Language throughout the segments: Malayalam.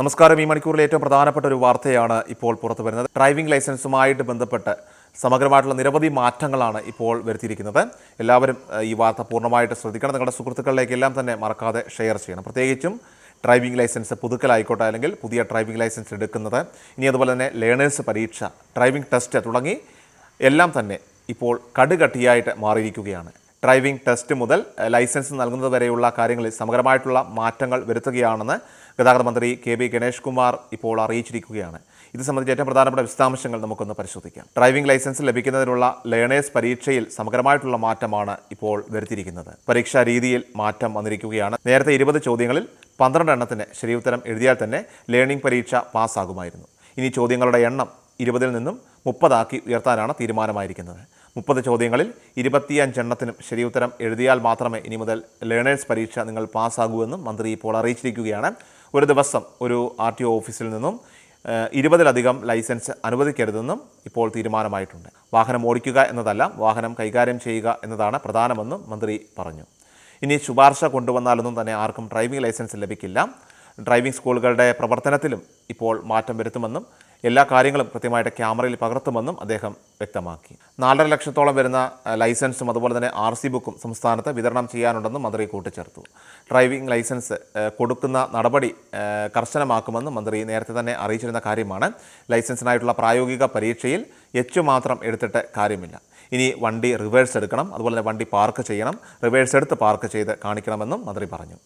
നമസ്കാരം. ഈ മണിക്കൂറിലെ ഏറ്റവും പ്രധാനപ്പെട്ട ഒരു വാർത്തയാണ് ഇപ്പോൾ പുറത്തു വരുന്നത്. ഡ്രൈവിംഗ് ലൈസൻസുമായിട്ട് ബന്ധപ്പെട്ട് സമഗ്രമായിട്ടുള്ള നിരവധി മാറ്റങ്ങളാണ് ഇപ്പോൾ വരുത്തിയിരിക്കുന്നത്. എല്ലാവരും ഈ വാർത്ത പൂർണമായിട്ട് ശ്രദ്ധിക്കണം. നിങ്ങളുടെ സുഹൃത്തുക്കളിലേക്കെല്ലാം തന്നെ മറക്കാതെ ഷെയർ ചെയ്യണം. പ്രത്യേകിച്ചും ഡ്രൈവിംഗ് ലൈസൻസ് പുതുക്കലായിക്കോട്ടെ അല്ലെങ്കിൽ പുതിയ ഡ്രൈവിംഗ് ലൈസൻസ് എടുക്കുന്നത്. ഇനി അതുപോലെ തന്നെ ലേണേഴ്സ് പരീക്ഷ ഡ്രൈവിംഗ് ടെസ്റ്റ് തുടങ്ങി എല്ലാം തന്നെ ഇപ്പോൾ കടുകട്ടിയായിട്ട് മാറിയിരിക്കുകയാണ്. ഡ്രൈവിംഗ് ടെസ്റ്റ് മുതൽ ലൈസൻസ് നൽകുന്നത് വരെയുള്ള കാര്യങ്ങളിൽ സമഗ്രമായിട്ടുള്ള മാറ്റങ്ങൾ വരുത്തുകയാണെന്ന് ഗതാഗത മന്ത്രി കെ ബി ഗണേഷ് കുമാർ ഇപ്പോൾ അറിയിച്ചിരിക്കുകയാണ്. ഇത് സംബന്ധിച്ച് ഏറ്റവും പ്രധാനപ്പെട്ട വിശദാംശങ്ങൾ നമുക്കൊന്ന് പരിശോധിക്കാം. ഡ്രൈവിംഗ് ലൈസൻസ് ലഭിക്കുന്നതിനുള്ള ലേണേഴ്സ് പരീക്ഷയിൽ സമഗ്രമായിട്ടുള്ള മാറ്റമാണ് ഇപ്പോൾ വരുത്തിയിരിക്കുന്നത്. പരീക്ഷാ രീതിയിൽ മാറ്റം വന്നിരിക്കുകയാണ്. നേരത്തെ ഇരുപത് ചോദ്യങ്ങളിൽ പന്ത്രണ്ട് എണ്ണത്തിന് ശരിയുത്തരം എഴുതിയാൽ തന്നെ ലേണിംഗ് പരീക്ഷ പാസ്സാകുമായിരുന്നു. ഇനി ചോദ്യങ്ങളുടെ എണ്ണം ഇരുപതിൽ നിന്നും മുപ്പതാക്കി ഉയർത്താനാണ് തീരുമാനമായിരിക്കുന്നത്. മുപ്പത് ചോദ്യങ്ങളിൽ ഇരുപത്തിയഞ്ചെണ്ണത്തിനും ശരിയുത്തരം എഴുതിയാൽ മാത്രമേ ഇനി മുതൽ ലേണേഴ്സ് പരീക്ഷ നിങ്ങൾ പാസ്സാകൂ എന്നും മന്ത്രി ഇപ്പോൾ അറിയിച്ചിരിക്കുകയാണ്. ഒരു ദിവസം ഒരു ആർ ടി ഒ ഓഫീസിൽ നിന്നും ഇരുപതിലധികം ലൈസൻസ് അനുവദിക്കരുതെന്നും ഇപ്പോൾ തീരുമാനമായിട്ടുണ്ട്. വാഹനം ഓടിക്കുക എന്നതല്ല വാഹനം കൈകാര്യം ചെയ്യുക എന്നതാണ് പ്രധാനമെന്നും മന്ത്രി പറഞ്ഞു. ഇനി ശുപാർശ കൊണ്ടുവന്നാലൊന്നും തന്നെ ആർക്കും ഡ്രൈവിംഗ് ലൈസൻസ് ലഭിക്കില്ല. ഡ്രൈവിംഗ് സ്കൂളുകളുടെ പ്രവർത്തനത്തിലും ഇപ്പോൾ മാറ്റം വരുത്തുമെന്നും എല്ലാ കാര്യങ്ങളും കൃത്യമായിട്ട് ക്യാമറയിൽ പകർത്തുമെന്നും അദ്ദേഹം വ്യക്തമാക്കി. നാലര ലക്ഷത്തോളം വരുന്ന ലൈസൻസും അതുപോലെ തന്നെ ആർ സി ബുക്കും സംസ്ഥാനത്ത് വിതരണം ചെയ്യാനുണ്ടെന്നും മന്ത്രി കൂട്ടിച്ചേർത്തു. ഡ്രൈവിംഗ് ലൈസൻസ് കൊടുക്കുന്ന നടപടി കർശനമാക്കുമെന്നും മന്ത്രി നേരത്തെ തന്നെ അറിയിച്ചിരുന്ന കാര്യമാണ്. ലൈസൻസിനായിട്ടുള്ള പ്രായോഗിക പരീക്ഷയിൽ എച്ച് മാത്രം എടുത്തിട്ട് കാര്യമില്ല. ഇനി വണ്ടി റിവേഴ്സ് എടുക്കണം അതുപോലെ തന്നെ വണ്ടി പാർക്ക് ചെയ്യണം റിവേഴ്സ് എടുത്ത് പാർക്ക് ചെയ്ത് കാണിക്കണമെന്നും മന്ത്രി പറഞ്ഞു.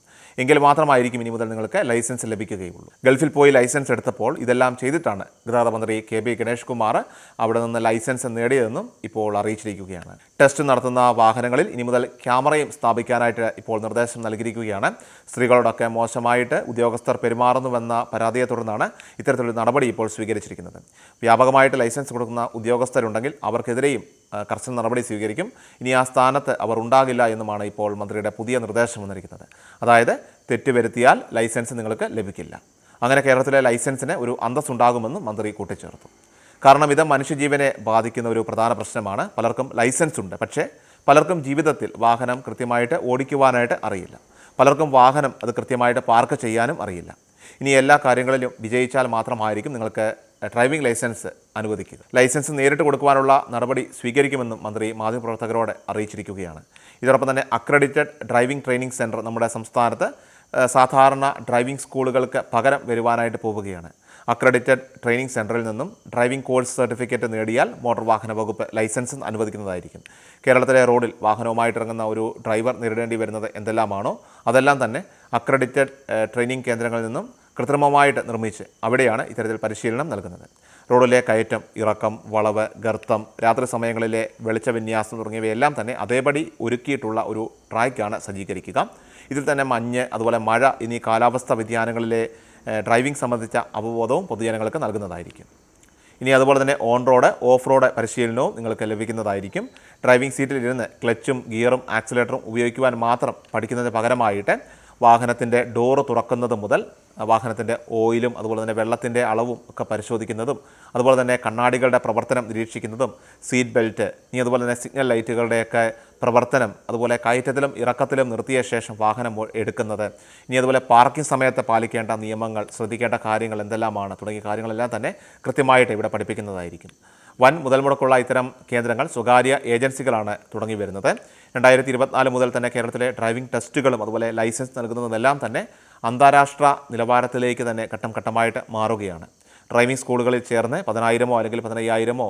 എങ്കിൽ മാത്രമായിരിക്കും ഇനി മുതൽ നിങ്ങൾക്ക് ലൈസൻസ് ലഭിക്കുകയുള്ളൂ. ഗൾഫിൽ പോയി ലൈസൻസ് എടുത്തപ്പോൾ ഇതെല്ലാം ചെയ്തിട്ടാണ് ഗതാഗത മന്ത്രി കെ ബി ഗണേഷ് കുമാർ അവിടെ നിന്ന് ലൈസൻസ് നേടിയതെന്നും ഇപ്പോൾ അറിയിച്ചിരിക്കുകയാണ്. ടെസ്റ്റ് നടത്തുന്ന വാഹനങ്ങളിൽ ഇനി മുതൽ ക്യാമറയും സ്ഥാപിക്കാനായിട്ട് ഇപ്പോൾ നിർദ്ദേശം നൽകിയിരിക്കുകയാണ്. സ്ത്രീകളോടൊക്കെ മോശമായിട്ട് ഉദ്യോഗസ്ഥർ പെരുമാറുന്നുവെന്ന പരാതിയെ തുടർന്നാണ് ഇത്തരത്തിലൊരു നടപടി ഇപ്പോൾ സ്വീകരിച്ചിരിക്കുന്നത്. വ്യാപകമായിട്ട് ലൈസൻസ് കൊടുക്കുന്ന ഉദ്യോഗസ്ഥരുണ്ടെങ്കിൽ അവർക്കെതിരെയും കർശന നടപടി സ്വീകരിക്കും. ഇനി ആ സ്ഥാനത്ത് അവർ ഉണ്ടാകില്ല എന്നുമാണ് ഇപ്പോൾ മന്ത്രിയുടെ പുതിയ നിർദ്ദേശം വന്നിരിക്കുന്നത്. അതായത് തെറ്റ് വരുത്തിയാൽ ലൈസൻസ് നിങ്ങൾക്ക് ലഭിക്കില്ല. അങ്ങനെ കേരളത്തിലെ ലൈസൻസിന് ഒരു അന്തസ്സുണ്ടാകുമെന്നും മന്ത്രി കൂട്ടിച്ചേർത്തു. കാരണം ഇത് മനുഷ്യജീവനെ ബാധിക്കുന്ന ഒരു പ്രധാന പ്രശ്നമാണ്. പലർക്കും ലൈസൻസ് ഉണ്ട്. പക്ഷേ പലർക്കും ജീവിതത്തിൽ വാഹനം കൃത്യമായിട്ട് ഓടിക്കുവാനായിട്ട് അറിയില്ല. പലർക്കും വാഹനം അത് കൃത്യമായിട്ട് പാർക്ക് ചെയ്യാനും അറിയില്ല. ഇനി എല്ലാ കാര്യങ്ങളിലും വിജയിച്ചാൽ മാത്രമായിരിക്കും നിങ്ങൾക്ക് ഡ്രൈവിംഗ് ലൈസൻസ് അനുവദിക്കുക. ലൈസൻസ് നേരിട്ട് കൊടുക്കുവാനുള്ള നടപടി സ്വീകരിക്കുമെന്നും മന്ത്രി മാധ്യമപ്രവർത്തകരോട് അറിയിച്ചിരിക്കുകയാണ്. ഇതോടൊപ്പം തന്നെ അക്രഡിറ്റഡ് ഡ്രൈവിംഗ് ട്രെയിനിങ് സെന്റർ നമ്മുടെ സംസ്ഥാനത്ത് സാധാരണ ഡ്രൈവിംഗ് സ്കൂളുകൾക്ക് പകരം വരുവാനായിട്ട് പോവുകയാണ്. അക്രഡിറ്റഡ് ട്രെയിനിങ് സെന്ററിൽ നിന്നും ഡ്രൈവിംഗ് കോഴ്സ് സർട്ടിഫിക്കറ്റ് നേടിയാൽ മോട്ടോർ വാഹന വകുപ്പ് ലൈസൻസ് അനുവദിക്കുന്നതായിരിക്കും. കേരളത്തിലെ റോഡിൽ വാഹനവുമായിട്ടിറങ്ങുന്ന ഒരു ഡ്രൈവർ നേരിടേണ്ടി വരുന്നത് എന്തെല്ലാമാണോ അതെല്ലാം തന്നെ അക്രഡിറ്റഡ് ട്രെയിനിങ് കേന്ദ്രങ്ങളിൽ നിന്നും കൃത്രിമമായിട്ട് നിർമ്മിച്ച് അവിടെയാണ് ഇത്തരത്തിൽ പരിശീലനം നൽകുന്നത്. റോഡിലെ കയറ്റം ഇറക്കം വളവ് ഗർത്തം രാത്രി സമയങ്ങളിലെ വെളിച്ചവിന്യാസം തുടങ്ങിയവയെല്ലാം തന്നെ അതേപടി ഒരുക്കിയിട്ടുള്ള ഒരു ട്രാക്കാണ് സജ്ജീകരിക്കുക. ഇതിൽ തന്നെ മഞ്ഞ് അതുപോലെ മഴ എന്നീ കാലാവസ്ഥ വ്യതിയാനങ്ങളിലെ ഡ്രൈവിംഗ് സംബന്ധിച്ച അവബോധവും പൊതുജനങ്ങൾക്ക് നൽകുന്നതായിരിക്കും. ഇനി അതുപോലെ തന്നെ ഓൺ റോഡ് ഓഫ് റോഡ് പരിശീലനവും നിങ്ങൾക്ക് ലഭിക്കുന്നതായിരിക്കും. ഡ്രൈവിംഗ് സീറ്റിൽ ഇരുന്ന് ക്ലച്ചും ഗിയറും ആക്സിലേറ്ററും ഉപയോഗിക്കുവാൻ മാത്രം പഠിക്കുന്നതിന് പകരമായിട്ട് വാഹനത്തിന്റെ ഡോറ് തുറക്കുന്നത് മുതൽ വാഹനത്തിന്റെ ഓയിലും അതുപോലെ തന്നെ വെള്ളത്തിന്റെ അളവും ഒക്കെ പരിശോധിക്കുന്നതും അതുപോലെ തന്നെ കണ്ണാടികളുടെ പ്രവർത്തനം നിരീക്ഷിക്കുന്നതും സീറ്റ് ബെൽറ്റ് ഇനി അതുപോലെ തന്നെ സിഗ്നൽ ലൈറ്റുകളുടെയൊക്കെ പ്രവർത്തനം അതുപോലെ കയറ്റത്തിലും ഇറക്കത്തിലും നിർത്തിയ ശേഷം വാഹനം എടുക്കുന്നത്. ഇനി അതുപോലെ പാർക്കിംഗ് സമയത്ത് പാലിക്കേണ്ട നിയമങ്ങൾ ശ്രദ്ധിക്കേണ്ട കാര്യങ്ങൾ എന്തെല്ലാമാണ് തുടങ്ങിയ കാര്യങ്ങളെല്ലാം തന്നെ കൃത്യമായിട്ട് ഇവിടെ പഠിപ്പിക്കുന്നതായിരിക്കും. വൻ മുതൽ മുടക്കുള്ള ഇത്തരം കേന്ദ്രങ്ങൾ സ്വകാര്യ ഏജൻസികളാണ് തുടങ്ങി വരുന്നത്. രണ്ടായിരത്തി ഇരുപത്തിനാല് മുതൽ തന്നെ കേരളത്തിലെ ഡ്രൈവിംഗ് ടെസ്റ്റുകളും അതുപോലെ ലൈസൻസ് നൽകുന്നതെല്ലാം തന്നെ അന്താരാഷ്ട്ര നിലവാരത്തിലേക്ക് തന്നെ ഘട്ടം ഘട്ടമായിട്ട് മാറുകയാണ്. ഡ്രൈവിംഗ് സ്കൂളുകളിൽ ചേർന്ന് പതിനായിരമോ അല്ലെങ്കിൽ പതിനയ്യായിരമോ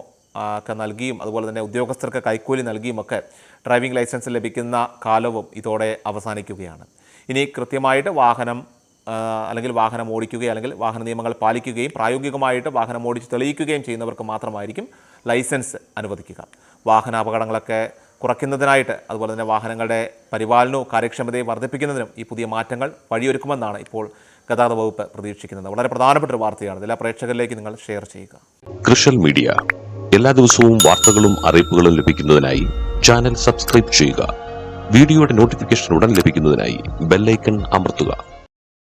ഒക്കെ നൽകിയും അതുപോലെ തന്നെ ഉദ്യോഗസ്ഥർക്ക് കൈക്കൂലി നൽകിയുമൊക്കെ ഡ്രൈവിംഗ് ലൈസൻസ് ലഭിക്കുന്ന കാലവും ഇതോടെ അവസാനിക്കുകയാണ്. ഇനി കൃത്യമായിട്ട് വാഹനം അല്ലെങ്കിൽ വാഹനം ഓടിക്കുകയും അല്ലെങ്കിൽ വാഹന നിയമങ്ങൾ പാലിക്കുകയും പ്രായോഗികമായിട്ട് വാഹനം ഓടിച്ച് തെളിയിക്കുകയും ചെയ്യുന്നവർക്ക് മാത്രമായിരിക്കും ലൈസൻസ് അനുവദിക്കുക. വാഹന അപകടങ്ങളൊക്കെ കുറയ്ക്കുന്നതിനായിട്ട് അതുപോലെ തന്നെ വാഹനങ്ങളുടെ പരിപാലനവും കാര്യക്ഷമതയും വർദ്ധിപ്പിക്കുന്നതിനും ഈ പുതിയ മാറ്റങ്ങൾ വഴിയൊരുക്കുമെന്നാണ് ഇപ്പോൾ ഗതാഗത വകുപ്പ് പ്രതീക്ഷിക്കുന്നത്. വളരെ പ്രധാനപ്പെട്ട ഒരു വാർത്തയാണ്. എല്ലാ പ്രേക്ഷകരിലേക്ക് നിങ്ങൾ ഷെയർ ചെയ്യുക. കൃഷൽ മീഡിയ. എല്ലാ ദിവസവും വാർത്തകളും അറിയിപ്പുകളും ലഭിക്കുന്നതിനായി ചാനൽ സബ്സ്ക്രൈബ് ചെയ്യുക. വീഡിയോയുടെ നോട്ടിഫിക്കേഷൻ ഉടൻ ലഭിക്കുന്നതിനായി ബെല്ലൈക്കൺ അമർത്തുക.